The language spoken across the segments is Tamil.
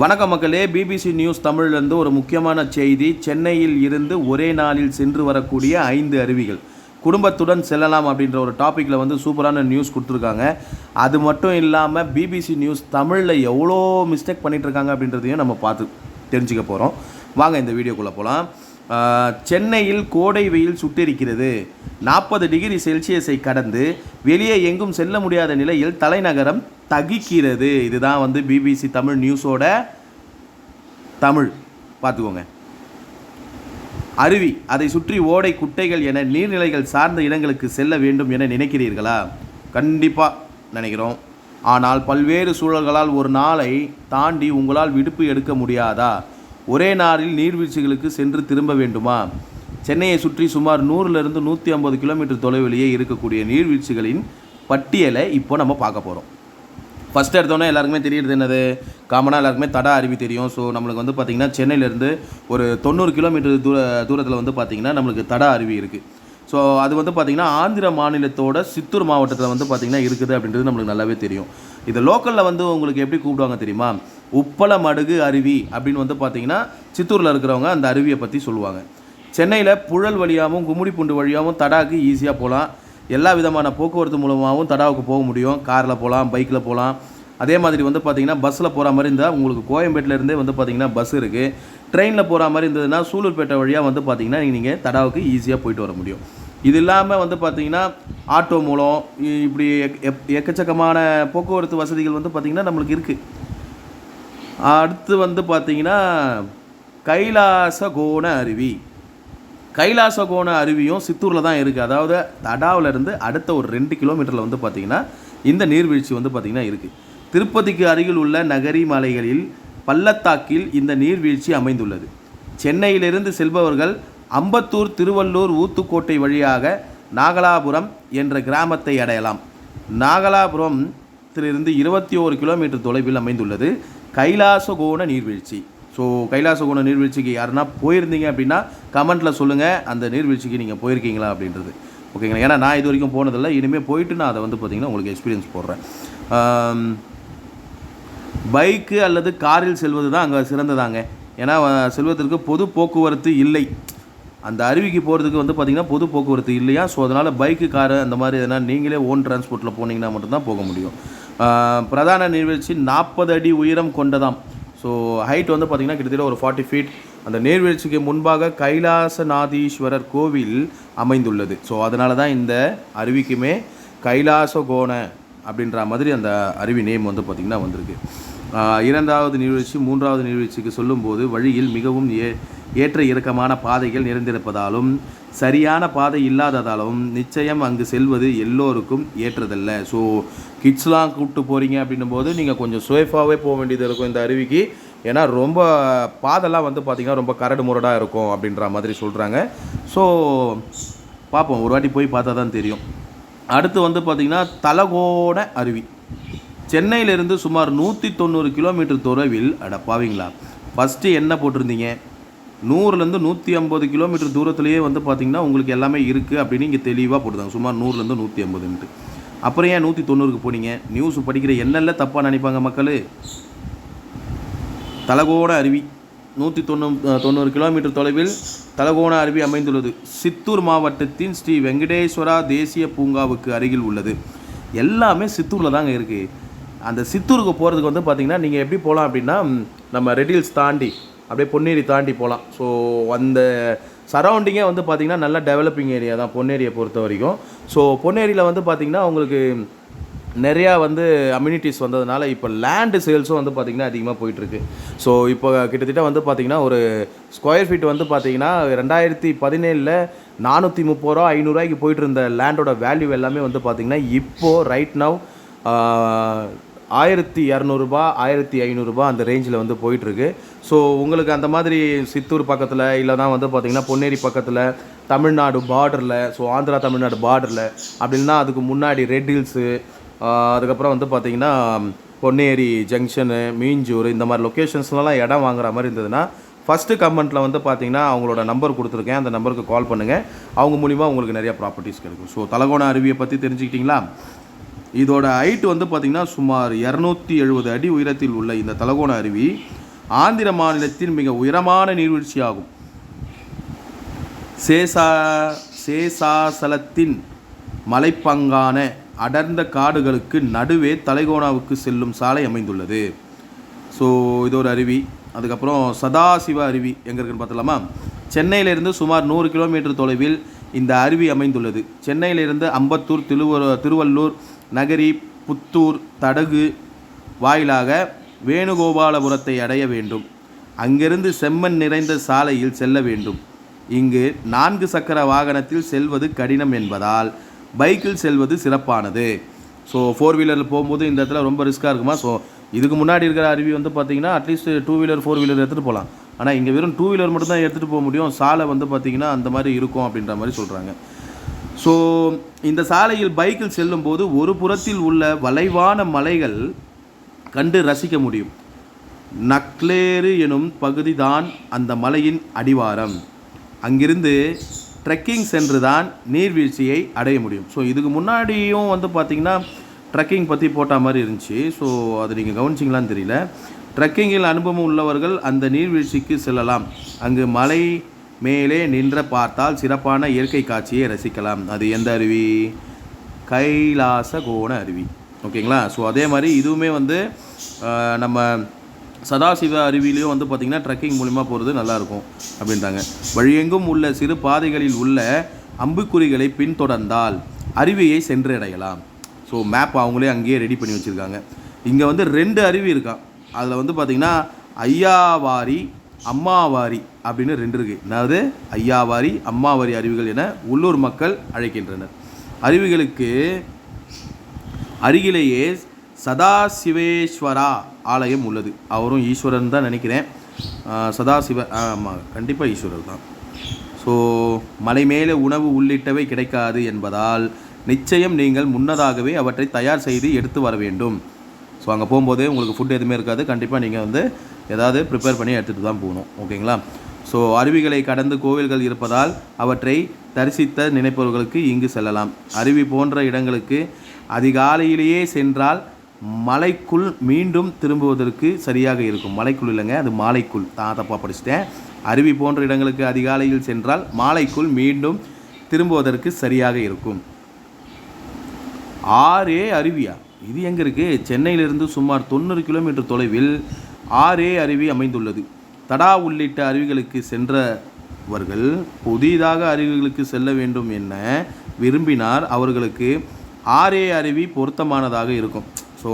வணக்க மக்களே. பிபிசி நியூஸ் தமிழ்லேருந்து ஒரு முக்கியமான செய்தி. சென்னையில் இருந்து ஒரே நாளில் சென்று வரக்கூடிய ஐந்து அருவிகள். குடும்பத்துடன் செல்லலாம் அப்படின்ற ஒரு டாப்பிக்கில் வந்து சூப்பரான நியூஸ் கொடுத்துருக்காங்க. அது மட்டும் இல்லாமல் பிபிசி நியூஸ் தமிழில் எவ்வளோ மிஸ்டேக் பண்ணிகிட்ருக்காங்க இருக்காங்க அப்படின்றதையும் நம்ம பார்த்து தெரிஞ்சுக்க போகிறோம் வாங்க இந்த வீடியோக்குள்ளே போகலாம் சென்னையில் கோடை வெயில் சுட்டெரிக்கிறது. நாற்பது டிகிரி செல்சியஸை கடந்து வெளியே எங்கும் செல்ல முடியாத நிலையில் தலைநகரம் தகிக்கிறது. இதுதான் வந்து பிபிசி தமிழ் நியூஸோட தமிழ். பார்த்துக்கோங்க. அருவி அதை சுற்றி ஓடை குட்டைகள் என நீர்நிலைகள் சார்ந்த இடங்களுக்கு செல்ல வேண்டும் என நினைக்கிறீர்களா? கண்டிப்பாக நினைக்கிறோம். ஆனால் பல்வேறு சூழல்களால் ஒரு நாளை தாண்டி உங்களால் விடுப்பு எடுக்க முடியாதா? ஒரே நாளில் நீர்வீழ்ச்சிகளுக்கு சென்று திரும்ப வேண்டுமா? சென்னையை சுற்றி சுமார் நூறுலேருந்து நூற்றி ஐம்பது கிலோமீட்டர் தொலைவிலேயே இருக்கக்கூடிய நீர்வீழ்ச்சிகளின் பட்டியலை இப்போ நம்ம பார்க்க போகிறோம் ஃபஸ்ட்டு எடுத்தோன்னே எல்லாருக்குமே தெரியுறது என்னது? காமனாக எல்லாருக்குமே தடா அருவி தெரியும். ஸோ நம்மளுக்கு வந்து பார்த்திங்கன்னா சென்னையிலேருந்து ஒரு தொண்ணூறு கிலோமீட்டர் தூர தூரத்தில் வந்து பார்த்திங்கன்னா நம்மளுக்கு தடா அருவி இருக்குது ஸோ அது வந்து பார்த்திங்கன்னா ஆந்திர மாநிலத்தோட சித்தூர் மாவட்டத்தில் வந்து பார்த்திங்கன்னா இருக்குது அப்படின்றது நம்மளுக்கு நல்லாவே தெரியும். இது லோக்கலில் வந்து உங்களுக்கு எப்படி கூப்பிடுவாங்க தெரியுமா? உப்பள மடுகு அருவி அப்படின்னு வந்து பார்த்திங்கன்னா சித்தூரில் இருக்கிறவங்க அந்த அருவியை பற்றி சொல்லுவாங்க. சென்னையில் புழல் வழியாகவும் கும்மிடிப்பூண்டு வழியாகவும் தடாக்கு ஈஸியாக போகலாம் எல்லா விதமான போக்குவரத்து மூலமாகவும் தடாவுக்கு போக முடியும். காரில் போகலாம் பைக்கில் போகலாம் அதே மாதிரி வந்து பார்த்திங்கன்னா பஸ்ஸில் போகிற மாதிரி இருந்தால் உங்களுக்கு கோயம்பேட்டிலேருந்தே வந்து பார்த்திங்கன்னா பஸ் இருக்குது ட்ரெயினில் போகிற மாதிரி இருந்ததுன்னா சூலூர்பேட்டை வழியாக வந்து பார்த்திங்கன்னா நீங்கள் தடாவுக்கு ஈஸியாக போயிட்டு வர முடியும். இது இல்லாமல் வந்து பார்த்திங்கன்னா ஆட்டோ மூலம் இப்படி எக்- எக்கச்சக்கமான போக்குவரத்து வசதிகள் வந்து பார்த்திங்கன்னா நம்மளுக்கு இருக்குது அடுத்து வந்து பார்த்திங்கன்னா கைலாச கோண அருவி. கைலாசகோண அருவியும் சித்தூரில் தான் இருக்குது அதாவது தடாவுல இருந்து அடுத்த ஒரு ரெண்டு கிலோமீட்டரில் வந்து பார்த்திங்கன்னா இந்த நீர்வீழ்ச்சி வந்து பார்த்திங்கன்னா இருக்குது திருப்பதிக்கு அருகில் உள்ள நகரி மலைகளில் பள்ளத்தாக்கில் இந்த நீர்வீழ்ச்சி அமைந்துள்ளது. சென்னையிலிருந்து செல்பவர்கள் அம்பத்தூர் திருவள்ளூர் ஊத்துக்கோட்டை வழியாக நாகலாபுரம் என்ற கிராமத்தை அடையலாம். நாகலாபுரத்திலிருந்து இருபத்தி ஓரு கிலோமீட்டர் தொலைவில் அமைந்துள்ளது கைலாசகோண நீர்வீழ்ச்சி. ஸோ கைலாசகுண நீர்வீழ்ச்சிக்கு யாருன்னா போயிருந்தீங்க அப்படின்னா கமெண்ட்டில் சொல்லுங்கள் அந்த நீர்வீழ்ச்சிக்கு நீங்கள் போயிருக்கீங்களா அப்படின்றது. ஓகேங்களா? ஏன்னா நான் இது வரைக்கும் போனதில்லை. இனிமேல் போயிட்டு நான் அதை வந்து பார்த்தீங்கன்னா உங்களுக்கு எக்ஸ்பீரியன்ஸ் போடுறேன். பைக்கு அல்லது காரில் செல்வது தான் அங்கே சிறந்ததாங்க. ஏன்னா செல்வதற்கு பொது போக்குவரத்து இல்லை. அந்த அருவிக்கு போகிறதுக்கு வந்து பார்த்திங்கன்னா பொது போக்குவரத்து இல்லையா? ஸோ அதனால் பைக்கு காரு அந்த மாதிரி எதனா நீங்களே ஓன் டிரான்ஸ்போர்ட்டில் போனீங்கன்னா மட்டும்தான் போக முடியும். பிரதான நீர்வீழ்ச்சி நாற்பது அடி உயரம் கொண்டதாம். ஸோ ஹைட் வந்து பார்த்திங்கன்னா கிட்டத்தட்ட ஒரு ஃபார்ட்டி ஃபீட் அந்த நேர்வீழ்ச்சிக்கு முன்பாக கைலாசநாதீஸ்வரர் கோவில் அமைந்துள்ளது. ஸோ அதனால தான் இந்த அருவிக்குமே கைலாச கோண அப்படின்ற மாதிரி அந்த அருவி நேம் வந்து பார்த்திங்கன்னா வந்திருக்கு. இரண்டாவது நீர்வீழ்ச்சி மூன்றாவது நீர்வீழ்ச்சிக்கு சொல்லும்போது வழியில் மிகவும் ஏ ஏற்ற இறக்கமான பாதைகள் நிறைந்திருப்பதாலும் சரியான பாதை இல்லாததாலும் நிச்சயம் அங்கு செல்வது எல்லோருக்கும் ஏற்றதல்ல. ஸோ கிட்ஸ்லாம் கூப்பிட்டு போகிறீங்க அப்படின்னும் போது நீங்கள் கொஞ்சம் சேஃபாகவே போக வேண்டியது இருக்கும் இந்த அருவிக்கு. ஏன்னா ரொம்ப பாதெல்லாம் வந்து பார்த்திங்கன்னா ரொம்ப கரடு முரடாக இருக்கும் அப்படின்ற மாதிரி சொல்கிறாங்க ஸோ பார்ப்போம் ஒரு வாட்டி போய் பார்த்தா தான் தெரியும். அடுத்து வந்து பார்த்திங்கன்னா தலகோண அருவி. சென்னையிலிருந்து சுமார் நூற்றி தொண்ணூறு கிலோமீட்டர் தொலைவில் அடப்பாவீங்களா ஃபஸ்ட்டு என்ன போட்டிருந்தீங்க? நூறுலேருந்து நூற்றி ஐம்பது கிலோமீட்டர் தூரத்துலேயே வந்து பார்த்திங்கன்னா உங்களுக்கு எல்லாமே இருக்குது அப்படின்னு இங்கே தெளிவாக போட்டுருந்தாங்க. சுமார் நூறுலேருந்து நூற்றி ஐம்பதுன்ட்டு அப்புறம் ஏன் நூற்றி தொண்ணூறுக்கு போனீங்க? நியூஸ் படிக்கிற என்னெல்லாம் தப்பாக நினைப்பாங்க மக்கள்? தலகோண அருவி. நூற்றி தொண்ணூ தொண்ணூறு கிலோமீட்டர் தொலைவில் தலகோண அருவி அமைந்துள்ளது. சித்தூர் மாவட்டத்தின் ஸ்ரீ வெங்கடேஸ்வரா தேசிய பூங்காவுக்கு அருகில் உள்ளது. எல்லாமே சித்தூரில் தாங்க இருக்குது அந்த சித்தூருக்கு போகிறதுக்கு வந்து பார்த்திங்கன்னா நீங்கள் எப்படி போகலாம் அப்படின்னா நம்ம ரெடில்ஸ் தாண்டி அப்படியே பொன்னேரி தாண்டி போகலாம் ஸோ அந்த சரௌண்டிங்கே வந்து பார்த்திங்கன்னா நல்ல டெவலப்பிங் ஏரியா தான் பொன்னேரியை பொறுத்த வரைக்கும். ஸோ பொன்னேரியில் வந்து பார்த்திங்கன்னா உங்களுக்கு நிறையா வந்து அம்யூனிட்டிஸ் வந்ததுனால இப்போ லேண்டு சேல்ஸும் வந்து பார்த்திங்கன்னா அதிகமாக போயிட்டுருக்கு. ஸோ இப்போ கிட்டத்தட்ட வந்து பார்த்திங்கன்னா ஒரு ஸ்கொயர் ஃபீட் வந்து பார்த்திங்கன்னா ரெண்டாயிரத்தி பதினேழில் நானூற்றி முப்பது ரூபா ஐநூறுரூவாய்க்கு போயிட்டு இருந்த லேண்டோட வேல்யூ எல்லாமே வந்து பார்த்திங்கன்னா இப்போது ரைட் நவ் ஆயிரத்தி இரநூறுபா ஆயிரத்தி ஐநூறுரூபா அந்த ரேஞ்சில் வந்து போயிட்டுருக்கு. ஸோ உங்களுக்கு அந்த மாதிரி சித்தூர் பக்கத்தில் இல்லை தான் வந்து பார்த்திங்கன்னா பொன்னேரி பக்கத்தில் தமிழ்நாடு பார்டரில் ஸோ ஆந்திரா தமிழ்நாடு பார்டரில் அப்படின்னா அதுக்கு முன்னாடி ரெட் ஹில்ஸு அதுக்கப்புறம் வந்து பார்த்திங்கன்னா பொன்னேரி ஜங்ஷனு மீஞ்சூர் இந்த மாதிரி லொக்கேஷன்ஸ்லாம் இடம் வாங்குற மாதிரி இருந்ததுன்னா ஃபஸ்ட்டு கமெண்ட்டில் வந்து பார்த்தீங்கன்னா அவங்களோட நம்பர் கொடுத்துருக்கேன். அந்த நம்பருக்கு கால் பண்ணுங்கள் அவங்க மூலிமா உங்களுக்கு நிறைய ப்ராப்பர்ட்டிஸ் கிடைக்கும். ஸோ தலகோண அருவியை பற்றி தெரிஞ்சுக்கிட்டிங்களா? இதோட ஹைட் வந்து பார்த்திங்கன்னா சுமார் இரநூத்தி எழுபது அடி உயரத்தில் உள்ள இந்த தலகோண அருவி ஆந்திர மாநிலத்தின் மிக உயரமான நீர்வீழ்ச்சியாகும். சேசா சேசாசலத்தின் மலைப்பங்கான அடர்ந்த காடுகளுக்கு நடுவே தலைகோணாவுக்கு செல்லும் சாலை அமைந்துள்ளது. ஸோ இது ஒரு அருவி. அதுக்கப்புறம் சதாசிவ அருவி எங்கே இருக்குன்னு பார்த்தலாமா சென்னையிலிருந்து சுமார் நூறு கிலோமீட்டர் தொலைவில் இந்த அருவி அமைந்துள்ளது. சென்னையிலிருந்து அம்பத்தூர் திருவ திருவள்ளூர் நகரி புத்தூர் தடகு வாயிலாக வேணுகோபாலபுரத்தை அடைய வேண்டும். அங்கிருந்து செம்மண் நிறைந்த சாலையில் செல்ல வேண்டும். இங்கு நான்கு சக்கர வாகனத்தில் செல்வது கடினம் என்பதால் பைக்கில் செல்வது சிறப்பானது. ஸோ ஃபோர் வீலரில் போகும்போது இந்த இடத்துல ரொம்ப ரிஸ்க்காக இருக்குமா? ஸோ இதுக்கு முன்னாடி இருக்கிற அருவி வந்து பார்த்தீங்கன்னா at least two wheeler four wheeler எடுத்துகிட்டு போகலாம். ஆனால் இங்கே வெறும் டூ வீலர் மட்டும் தான் எடுத்துகிட்டு போக முடியும். சாலை வந்து பார்த்திங்கன்னா அந்த மாதிரி இருக்கும் அப்படின்ற மாதிரி சொல்கிறாங்க ஸோ இந்த சாலையில் பைக்கில் செல்லும்போது ஒரு புறத்தில் உள்ள வளைவான மலைகள் கண்டு ரசிக்க முடியும். நக்லேரு எனும் பகுதிதான் அந்த மலையின் அடிவாரம். அங்கிருந்து ட்ரெக்கிங் சென்று தான் நீர்வீழ்ச்சியை அடைய முடியும். ஸோ இதுக்கு முன்னாடியும் வந்து பார்த்திங்கன்னா ட்ரெக்கிங் பற்றி போட்ட மாதிரி இருந்துச்சு. ஸோ அது நீங்கள் கவனிச்சிங்களான்னு தெரியல. ட்ரெக்கிங்கில் அனுபவம் உள்ளவர்கள் அந்த நீர்வீழ்ச்சிக்கு செல்லலாம். அங்கு மலை மேலே நின்ற பார்த்தால் சிறப்பான இயற்கை காட்சியை ரசிக்கலாம். அது எந்த அருவி? கைலாச கோண அருவி. ஓகேங்களா? ஸோ அதே மாதிரி இதுவுமே வந்து நம்ம சதாசிவ அருவிலையும் வந்து பார்த்திங்கன்னா ட்ரெக்கிங் மூலிமா போகிறது நல்லாயிருக்கும் அப்படின்றாங்க. வழியெங்கும் உள்ள சிறு பாதைகளில் உள்ள அம்புக்குறிகளை பின்தொடர்ந்தால் அருவியை சென்றடையலாம். ஸோ மேப் அவங்களே அங்கேயே ரெடி பண்ணி வச்சுருக்காங்க. இங்கே வந்து ரெண்டு அருவி இருக்கான் அதில் வந்து பார்த்திங்கன்னா ஐயாவாரி அம்மாவாரி அப்படின்னு ரெண்டு இருக்குது அதாவது ஐயாவாரி அம்மாவாரி அருவிகள் என உள்ளூர் மக்கள் அழைக்கின்றனர். அருவிகளுக்கு அருகிலேயே சதாசிவேஸ்வரா ஆலயம் உள்ளது. அவரும் ஈஸ்வரன் தான் நினைக்கிறேன். சதாசிவ ஆமாம் கண்டிப்பாக ஈஸ்வரர் தான். ஸோ மலை மேலே உணவு உள்ளிட்டவை கிடைக்காது என்பதால் நிச்சயம் நீங்கள் முன்னதாகவே அவற்றை தயார் செய்து எடுத்து வர வேண்டும். ஸோ அங்கே போகும்போதே உங்களுக்கு ஃபுட் எதுவுமே இருக்காது. கண்டிப்பாக நீங்கள் வந்து ஏதாவது ப்ரிப்பேர் பண்ணி எடுத்துகிட்டு தான் போகணும். ஓகேங்களா ஸோ அருவிகளை கடந்து கோவில்கள் இருப்பதால் அவற்றை தரிசித்த நினைப்பவர்களுக்கு இங்கு செல்லலாம். அருவி போன்ற இடங்களுக்கு அதிகாலையிலேயே சென்றால் மலைக்குள் மீண்டும் திரும்புவதற்கு சரியாக இருக்கும். மலைக்குள் இல்லைங்க அது மாலைக்குள். தான் தப்பாக படிச்சிட்டேன். அருவி போன்ற இடங்களுக்கு அதிகாலையில் சென்றால் மாலைக்குள் மீண்டும் திரும்புவதற்கு சரியாக இருக்கும். ஆறே அருவியா? இது எங்கே இருக்குது சென்னையிலிருந்து சுமார் தொண்ணூறு கிலோமீட்டர் தொலைவில் ஆரே அருவி அமைந்துள்ளது. தடா உள்ளிட்ட அருவிகளுக்கு சென்றவர்கள் புதிதாக அருவிகளுக்கு செல்ல வேண்டும் என விரும்பினார் அவர்களுக்கு ஆரே அருவி பொருத்தமானதாக இருக்கும். ஸோ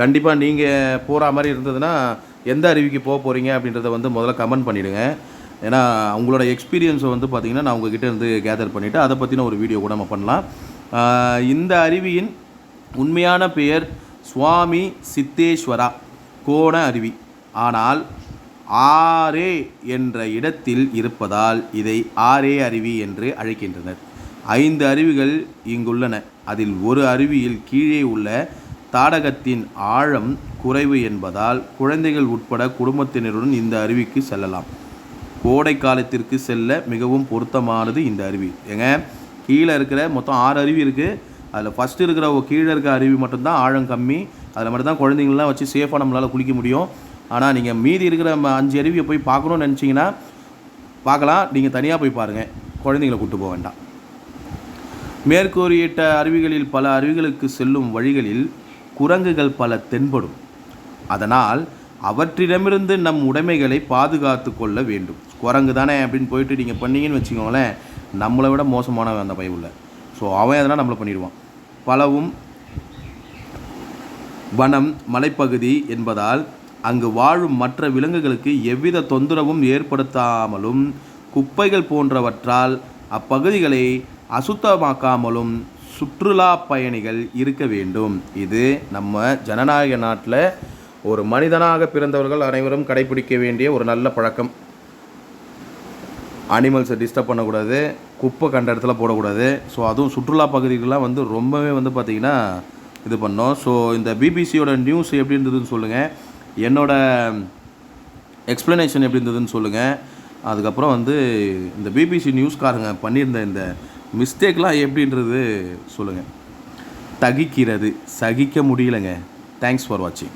கண்டிப்பாக நீங்கள் போகிற மாதிரி இருந்ததுன்னா எந்த அருவிக்கு போக போகிறீங்க அப்படின்றத வந்து முதல்ல கமெண்ட் பண்ணிவிடுங்க ஏன்னா அவங்களோட எக்ஸ்பீரியன்ஸை வந்து பார்த்திங்கன்னா நான் உங்ககிட்ட இருந்து கேதர் பண்ணிவிட்டு அதை பற்றின ஒரு வீடியோ கூட நம்ம பண்ணலாம். இந்த அருவியின் உண்மையான பெயர் சுவாமி சித்தேஸ்வரா. கோண அருவி. ஆனால் ஆரே என்ற இடத்தில் இருப்பதால் இதை ஆரே அருவி என்று அழைக்கின்றனர். ஐந்து அருவிகள் இங்குள்ளன. அதில் ஒரு அருவியில் கீழே உள்ள தாடகத்தின் ஆழம் குறைவு என்பதால் குழந்தைகள் உட்பட குடும்பத்தினருடன் இந்த அருவிக்கு செல்லலாம். கோடை காலத்திற்கு செல்ல மிகவும் பொருத்தமானது இந்த அருவி. ஏங்க கீழே இருக்கிற மொத்தம் ஆறு அருவி இருக்குது அதில் ஃபஸ்ட்டு இருக்கிற கீழே இருக்க அருவி மட்டும்தான் ஆழம் கம்மி. அதில் மட்டும்தான் குழந்தைங்களாம் வச்சு சேஃபாக நம்மளால் குளிக்க முடியும். ஆனால் நீங்கள் மீதி இருக்கிற ம- அஞ்சு அருவியை போய் பார்க்கணும்னு நினச்சிங்கன்னா பார்க்கலாம். நீங்கள் தனியாக போய் பாருங்கள் குழந்தைங்களை கூப்பிட்டு போக வேண்டாம். மேற்கூறியிட்ட அருவிகளில் பல அருவிகளுக்கு செல்லும் வழிகளில் குரங்குகள் பல தென்படும். அதனால் அவற்றிடமிருந்து நம் உடைமைகளை பாதுகாத்து கொள்ள வேண்டும். குரங்கு தானே அப்படின்னு போயிட்டு நீங்கள் பண்ணீங்கன்னு வச்சுக்கோங்களேன் நம்மளை விட மோசமானவன் அந்த பையன் ஸோ அவன் எதனால் நம்மளை பண்ணிடுவான். பலவும் வனம் மலைப்பகுதி என்பதால் அங்கு வாழும் மற்ற விலங்குகளுக்கு எவ்வித தொந்தரவும் ஏற்படுத்தாமலும் குப்பைகள் போன்றவற்றால் அப்பகுதிகளை அசுத்தமாக்காமலும் சுற்றுலா பயணிகள் இருக்க வேண்டும். இது நம்ம ஜனநாயக நாட்டில் ஒரு மனிதனாக பிறந்தவர்கள் அனைவரும் கடைபிடிக்க வேண்டிய ஒரு நல்ல பழக்கம். அனிமல்ஸை டிஸ்டர்ப் பண்ணக்கூடாது. குப்பை கண்ட இடத்துல போடக்கூடாது. ஸோ அதுவும் சுற்றுலா பகுதிகள்லாம் வந்து ரொம்பவே வந்து பார்த்திங்கன்னா இது பண்ணோம். ஸோ இந்த பிபிசியோட நியூஸ் எப்படி இருந்ததுன்னு சொல்லுங்கள் என்னோட எக்ஸ்ப்ளனேஷன் எப்படி இருந்ததுன்னு சொல்லுங்கள் அதுக்கப்புறம் வந்து இந்த பிபிசி நியூஸ்காரங்க பண்ணியிருந்த இந்த மிஸ்டேக்லாம் எப்படின்றது சொல்லுங்கள் தகிக்கிறது சகிக்க முடியலைங்க. தேங்க்ஸ் ஃபார் வாட்சிங்